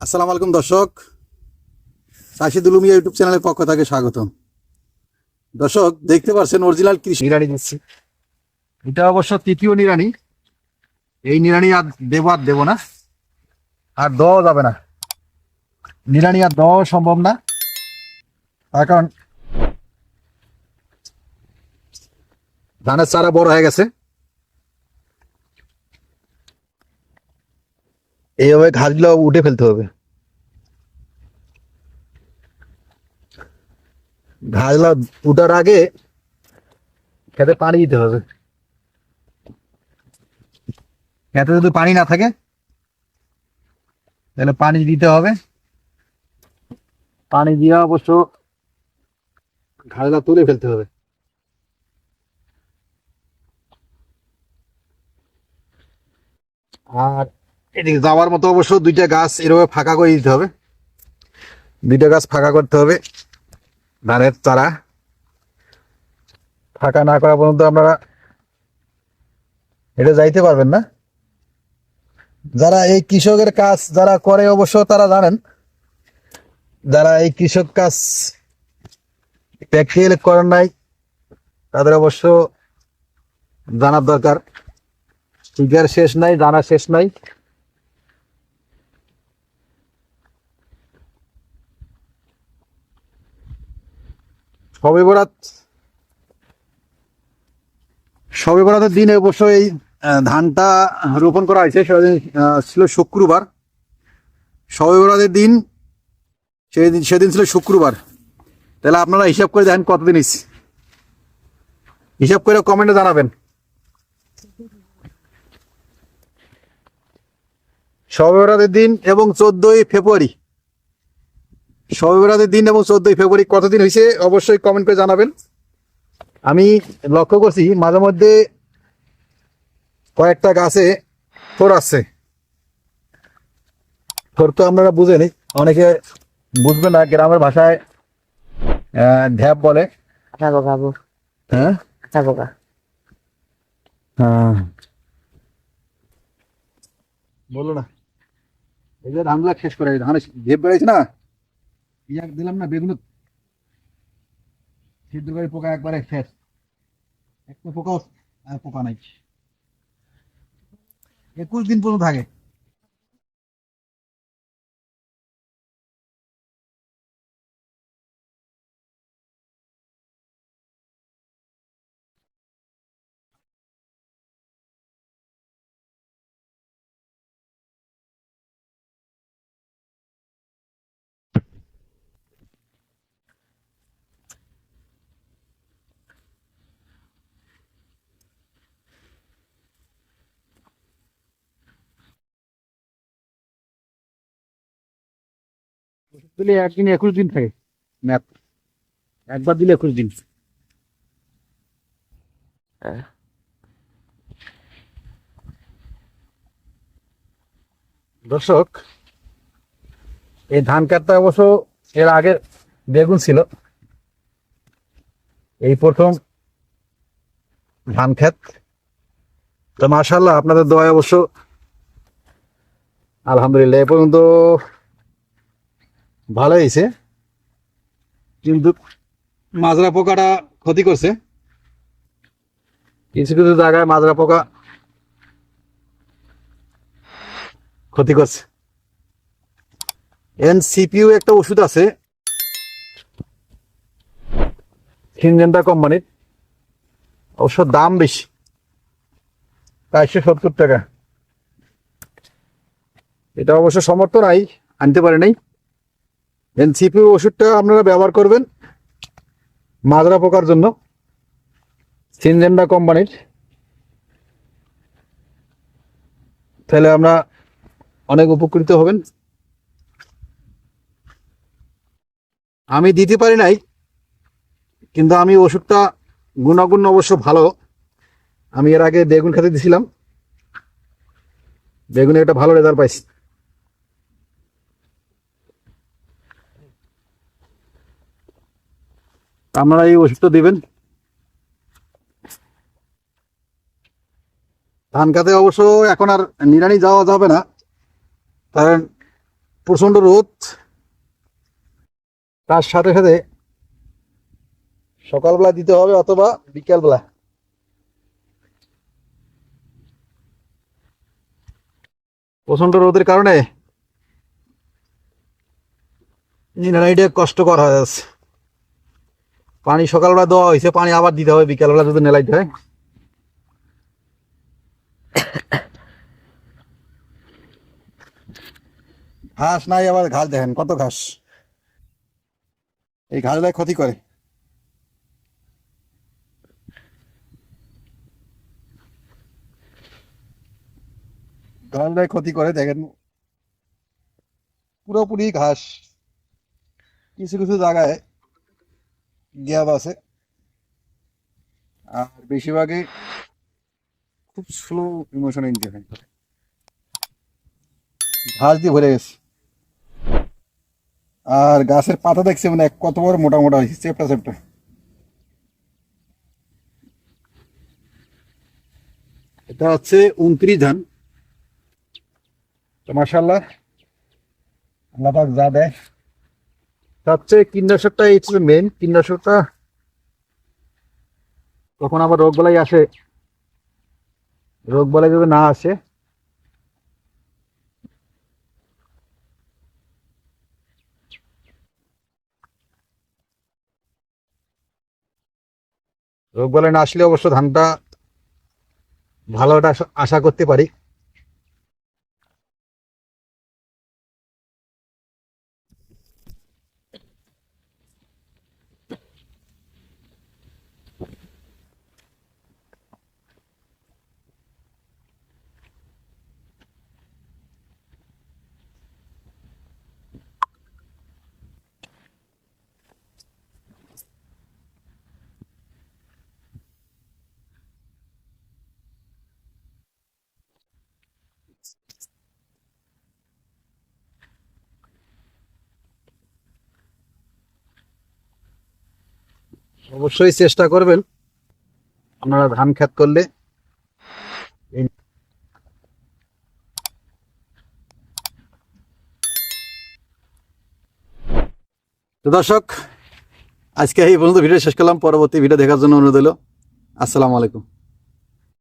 আসসালামু আলাইকুম দর্শক। সাশিদুল উমিয়া ইউটিউব চ্যানেলের পক্ষ থেকে স্বাগতম। দর্শক, দেখতে পাচ্ছেন অরিজিনাল কৃষি নিরানি দিচ্ছি। এটা অবশ্য তৃতীয় নিরানি এই নিরানি আর দেব আর দেবো না। আর দেওয়া যাবে না। নিরানি আর দেওয়া সম্ভব না। তার কারণ ধানের চারা বড় হয়ে গেছে। এইভাবে ঘাসগুলো উঠে ফেলতে হবে। ঘাসগুলো উঠার আগে খেতে পানি দিতে হবে। খেতে যদি পানি না থাকে, তাহলে পানি দিতে হবে। পানি দিয়ে অবশ্য ঘাসগুলো তুলে ফেলতে হবে। আর এদিকে যাওয়ার মতো অবশ্য দুইটা গাছ এভাবে ফাঁকা করে দিতে হবে। দুইটা গাছ ফাঁকা করতে হবে। ধানের চারা ফাঁকা না করা পর্যন্ত আপনারা এটা যাইতে পারবেন না। যারা এই কৃষকের কাজ যারা করে অবশ্য তারা জানেন, যারা এই কৃষক কাজ প্র্যাকটিক্যাল করেন নাই, তাদের অবশ্য জানার দরকার। শেষ নাই, জানা শেষ নাই। সবে বরাত, সবে বরাতের দিনে অবশ্য এই ধানটা রোপণ করা হয়েছে, সেদিন ছিল শুক্রবার। সবে বরাতের দিন, সেদিন সেদিন ছিল শুক্রবার। তাহলে আপনারা হিসাব করে দেখেন কতদিন ইস হিসাব করে কমেন্টে জানাবেন। সবে বরাতের দিন এবং চোদ্দই ফেব্রুয়ারি। সবে বরাতের দিন এবং চোদ্দই ফেব্রুয়ারি কতদিন হয়েছে অবশ্যই কমেন্ট করে জানাবেন। আমি লক্ষ্য করছি মাঝে মধ্যে কয়েকটা গাছে থোর আসছে। থোর তো আপনারা বুঝেনি অনেকে বুঝবে না গ্রামের ভাষায় আহ, ঢ্যাপ বলে। হ্যাঁ? হ্যাঁ। বলো না। এই যে ধানগুলা শেষ করে ধান ঝেপ বেড়েছে না? ইয়াক দিলাম না, বেগুন। সিদ্ধ করে পোকা একবারে শেষ। একটা পোকাও পোকা নাই। একুশ দিন পর্যন্ত থাকে। দিলে একদিনে একুশ দিন থাকে। ম্যাপ। একবার দিলে একুশ দিন। হ্যাঁ। দর্শক এই ধান কাটতে অবশ্য এর আগে বেগুন ছিল। এই প্রথম ধান ক্ষেত। তো মাশাল্লাহ আপনাদের দোয়ায় অবশ্য আলহামদুলিল্লাহ এ পর্যন্ত ভালো হয়েছে। কিন্তু মাজরা পোকাটা ক্ষতি করছে। কিছু কিছু জায়গায় মাজরা পোকা ক্ষতি করছে। এন সিপিইউ একটা ওষুধ আছে। সিনজেন্টা কোম্পানির। অবশ্য দাম বেশি। চারশো সত্তর টাকা। এটা অবশ্য সমর্থ নাই, আনতে পারে নাই। এনসিপি ওষুধটা আপনারা ব্যবহার করবেন মাজরা পোকার জন্য, সিনজেন্ডা কোম্পানির। তাহলে আমরা অনেক উপকৃত হবেন। আমি দিতে পারি নাই, কিন্তু আমি ওষুধটা গুণাগুণ অবশ্য ভালো। আমি এর আগে বেগুন খেতে দিছিলাম। বেগুনে একটা ভালো রেজাল্ট পাইছি। আপনারা এই ওষুধটা দিবেন। ধান কাতে অবশ্য এখন আর নিরানি যাওয়া যাবে না। কারণ প্রচণ্ড রোদ। তার সাথে সাথে সকালবেলা দিতে হবে অথবা বিকালবেলা। প্রচণ্ড রোদের কারণে নিরানিটা কষ্টকর হয়ে যাচ্ছে। পানি সকালবেলা দেওয়া হয়েছে, পানি আবার দিতে হবে, বিকালবেলা যদি নেলাইতে হয়। ঘাস নাই, আবার ঘাস দেখেন, কত ঘাস। এই ঘাসগুলো ক্ষতি করে। ঘাসগুলো ক্ষতি করে, দেখেন। পুরোপুরি ঘাস। কিছু কিছু জায়গায় গ্যাপ আছে। আর বেশিরভাগই খুব স্লো ইমোশন ইন্টারভেন করে ঘাস দিয়ে ভরে গেছে। আর গাছের পাতা দেখছে মানে কত বড় মোটা মোটা হয়েছে চেপটা চেপটা এটা হচ্ছে উনত্রিশ ধান। তো মাসাল্লাহ আল্লাহ যা দেয়। হচ্ছে কীটনাশকটা এই হচ্ছে মেন কীটনাশকটা। তখন আবার রোগ বালাই আসে। রোগ বালাই যদি না আসে রোগ বালাই না আসলে অবশ্য ধানটা ভালোটা আশা করতে পারি। অবশ্যই চেষ্টা করবেন। আপনারা ধান খেত করলে দর্শক, আজকে এই পর্যন্ত ভিডিও শেষ করলাম। পরবর্তী ভিডিও দেখার জন্য অনুরোধ হলো। আসসালামু আলাইকুম।